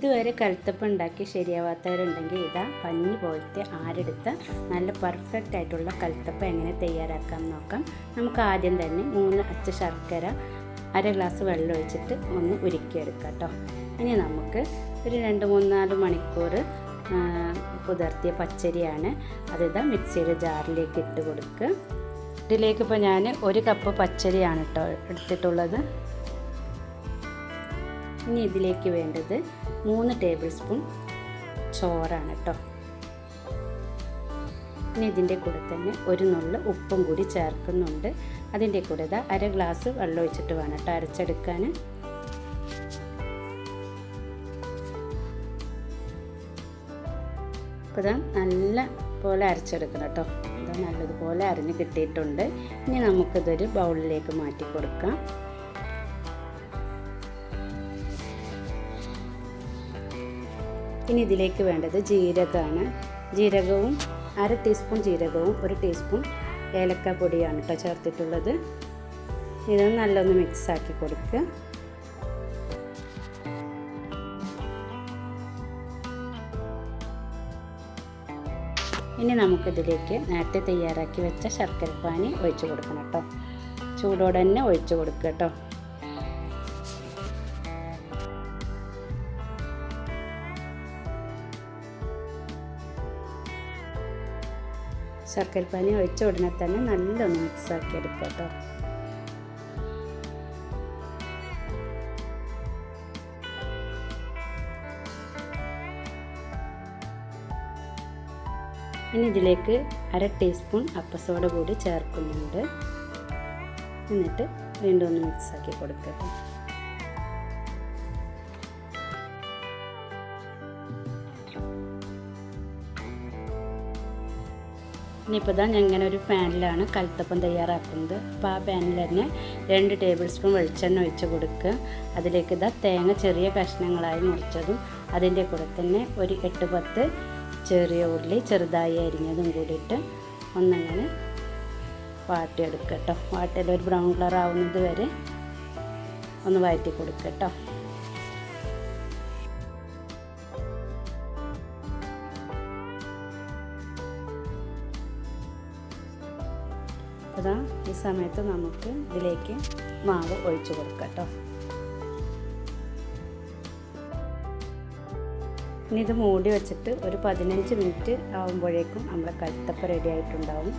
ഇതുവരെ കൽത്തപ്പം ഉണ്ടാക്കി ശരിയാവാത്തവരുണ്ടെങ്കിൽ ഇതാ പഞ്ഞി പോലത്തെ ആരെടുത്ത നല്ല പെർഫെക്റ്റ് ആയിട്ടുള്ള കൽത്തപ്പം എങ്ങനെ തയ്യാറാക്കാം നോക്കാം. നമുക്ക് ആദ്യം തന്നെ മൂന്ന് അച്ച ശർക്കര അര ഗ്ലാസ് വെള്ളം ഒഴിച്ചിട്ട് ഒന്ന് ഉരുക്കിയെടുക്കാം കേട്ടോ. ഇനി നമുക്ക് ഒരു രണ്ട് മൂന്നാൽ മണിക്കൂർ കുതിർത്തിയ പച്ചരിയാണ് അതിതാ മിക്സിയുടെ ജാറിലേക്ക് ഇട്ട് കൊടുക്കുക. ഇതിലേക്ക് ഇപ്പോൾ ഞാൻ ഒരു കപ്പ് പച്ചരിയാണ് കേട്ടോ എടുത്തിട്ടുള്ളത്. ഇനി ഇതിലേക്ക് വേണ്ടത് മൂന്ന് ടേബിൾ സ്പൂൺ ചോറാണ് കേട്ടോ. ഇനി ഇതിന്റെ കൂടെ തന്നെ ഒരു നുള്ള് ഉപ്പും കൂടി ചേർക്കുന്നുണ്ട്. അതിന്റെ കൂടെ ഇതാ അര ഗ്ലാസ് വെള്ളം ഒഴിച്ചിട്ട് വേണം കേട്ടോ അരച്ചെടുക്കാൻ. അപ്പോൾ ഇതാ നല്ല പോലെ അരച്ചെടുക്കണം കേട്ടോ. ഇതാ നല്ലതുപോലെ അരിഞ്ഞ് കിട്ടിയിട്ടുണ്ട്. ഇനി നമുക്കിതൊരു ബൗളിലേക്ക് മാറ്റി കൊടുക്കാം. ഇനി ഇതിലേക്ക് വേണ്ടത് ജീരകമാണ്. ജീരകവും അര ടീസ്പൂൺ ജീരകവും ഒരു ടീസ്പൂൺ ഏലക്ക പൊടിയാണ് കേട്ടോ ചേർത്തിട്ടുള്ളത്. ഇത് നല്ലൊന്ന് മിക്സാക്കി കൊടുക്കുക ഇനി നമുക്കിതിലേക്ക് നേരത്തെ തയ്യാറാക്കി വെച്ച ശർക്കരപ്പാനി ഒഴിച്ചു കൊടുക്കണം കേട്ടോ ചൂടോടെ തന്നെ ഒഴിച്ചു കൊടുക്കുക കേട്ടോ ശർക്കരപ്പാനി ഒഴിച്ച ഉടനെ തന്നെ നല്ലൊന്ന് മിക്സ് ആക്കി എടുക്കുക കേട്ടോ. ഇനി ഇതിലേക്ക് അര ടീസ്പൂൺ അപ്പസോഡ കൂടി ചേർക്കുന്നുണ്ട്. എന്നിട്ട് വീണ്ടും ഒന്ന് മിക്സ് ആക്കി കൊടുക്കട്ടെ ഇനിയിപ്പോൾ ഇതാ ഞാൻ ഇങ്ങനെ ഒരു പാനിലാണ് കൽത്തപ്പം തയ്യാറാക്കുന്നത്. അപ്പോൾ ആ പാനിൽ തന്നെ രണ്ട് ടേബിൾ സ്പൂൺ വെളിച്ചെണ്ണ ഒഴിച്ച് കൊടുക്കുക. അതിലേക്ക് ഇതാ തേങ്ങ ചെറിയ കഷ്ണങ്ങളായി മുറിച്ചതും അതിന്റെ കൂടെ തന്നെ ഒരു എട്ട് പത്ത് ചെറിയ ഉള്ളി ചെറുതായി അരിഞ്ഞതും കൂടിയിട്ട് ഒന്നങ്ങനെ വാട്ടിയെടുക്കുക കേട്ടോ. വാട്ടിയിൽ ഒരു ബ്രൗൺ കളർ ആവുന്നത് വരെ ഒന്ന് വഴറ്റി കൊടുക്കുക കേട്ടോ. അതാ ഈ സമയത്ത് നമുക്ക് ഇതിലേക്ക് മാവ് ഒഴിച്ചു കൊടുക്കാം കേട്ടോ. ഇനി ഇത് മൂടി വെച്ചിട്ട് ഒരു പതിനഞ്ച് മിനിറ്റ് ആകുമ്പോഴേക്കും നമ്മുടെ കഴുത്തപ്പ റെഡി ആയിട്ടുണ്ടാവും.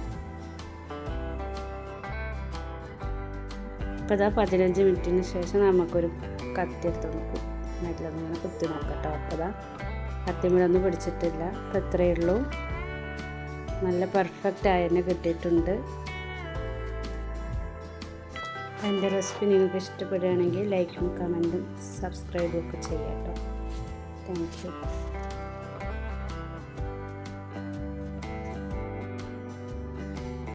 അപ്പോൾ ഇതാ പതിനഞ്ച് മിനിറ്റിന് ശേഷം നമുക്കൊരു കത്തി എടുത്ത് നോക്കും നല്ലതിങ്ങനെ കുത്തി നോക്കട്ടോ അപ്പോൾ ഇതാ കത്തിമേലൊന്നും പിടിച്ചിട്ടില്ല. അപ്പോൾ ഇത്രയേ ഉള്ളൂ. നല്ല പെർഫെക്റ്റ് ആയതിനെ കിട്ടിയിട്ടുണ്ട്. എന്റെ റെസിപ്പി നിങ്ങൾക്ക് ഇഷ്ടപ്പെടുകയാണെങ്കിൽ ലൈക്കും കമന്റും സബ്സ്ക്രൈബും ഒക്കെ ചെയ്യാം കേട്ടോ. Thank you.